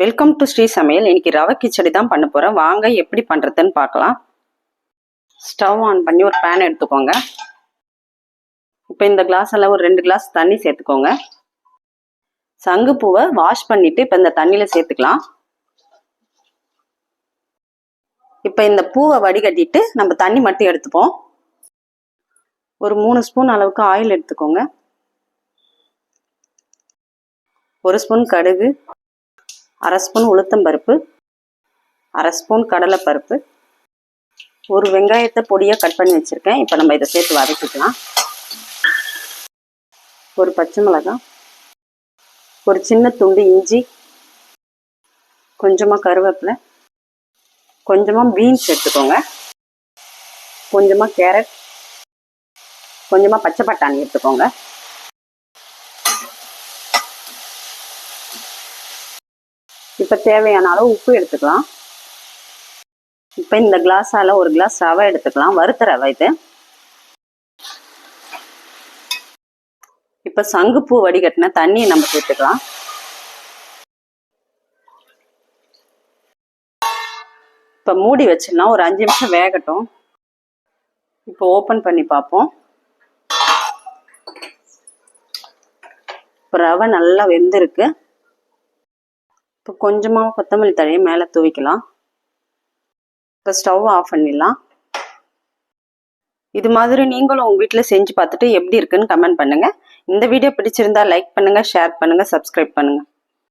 Welcome to Sri சமையல் இன்னைக்கு ரவை கிச்சடி தான் பண்ண போகிறேன் வாங்க எப்படி பண்ணுறதுன்னு பார்க்கலாம். ஸ்டவ் ஆன் பண்ணி ஒரு பேன் எடுத்துக்கோங்க. இப்போ இந்த கிளாஸில் ஒரு ரெண்டு கிளாஸ் தண்ணி சேர்த்துக்கோங்க. சங்குப்பூவை வாஷ் பண்ணிட்டு இப்போ இந்த தண்ணியில் சேர்த்துக்கலாம். இப்போ இந்த பூவை வடிகட்டிட்டு நம்ம தண்ணி மட்டும் எடுத்துப்போம். ஒரு மூணு ஸ்பூன் அளவுக்கு ஆயில் எடுத்துக்கோங்க. ஒரு ஸ்பூன் கடுகு அரை ஸ்பூன் உளுத்தம்பருப்பு அரை ஸ்பூன் கடலைப்பருப்பு ஒரு வெங்காயத்தை பொடியாக கட் பண்ணி வச்சுருக்கேன். இப்போ நம்ம இதை சேர்த்து வதக்கிக்கலாம். ஒரு பச்சை மிளகாய் ஒரு சின்ன துண்டு இஞ்சி கொஞ்சமாக கருவேப்பிலை கொஞ்சமாக பீன்ஸ் எடுத்துக்கோங்க. கொஞ்சமாக கேரட் கொஞ்சமாக பச்சை பட்டாணி எடுத்துக்கோங்க. இப்போ தேவையான அளவு உப்பு எடுத்துக்கலாம். இப்போ இந்த கிளாஸால் ஒரு கிளாஸ் ரவை எடுத்துக்கலாம். வறுத்த ரவை இது. இப்போ சங்குப்பூ வடிகட்டின தண்ணியை நம்ம சேர்த்துக்கலாம். இப்போ மூடி வச்சிடலாம். ஒரு அஞ்சு நிமிஷம் வேகட்டும். இப்போ ஓப்பன் பண்ணி பார்ப்போம். இப்போ ரவை நல்லா வெந்திருக்கு. இப்போ கொஞ்சமாக கொத்தமல்லி தழையை மேலே தூவிக்கலாம். இப்போ ஸ்டவ் ஆஃப் பண்ணிடலாம். இது மாதிரி நீங்களும் உங்கள் வீட்டில் செஞ்சு பார்த்துட்டு எப்படி இருக்குன்னு கமெண்ட் பண்ணுங்கள் இந்த வீடியோ பிடிச்சிருந்தா லைக் பண்ணுங்கள் ஷேர் பண்ணுங்கள் சப்ஸ்கிரைப் பண்ணுங்கள்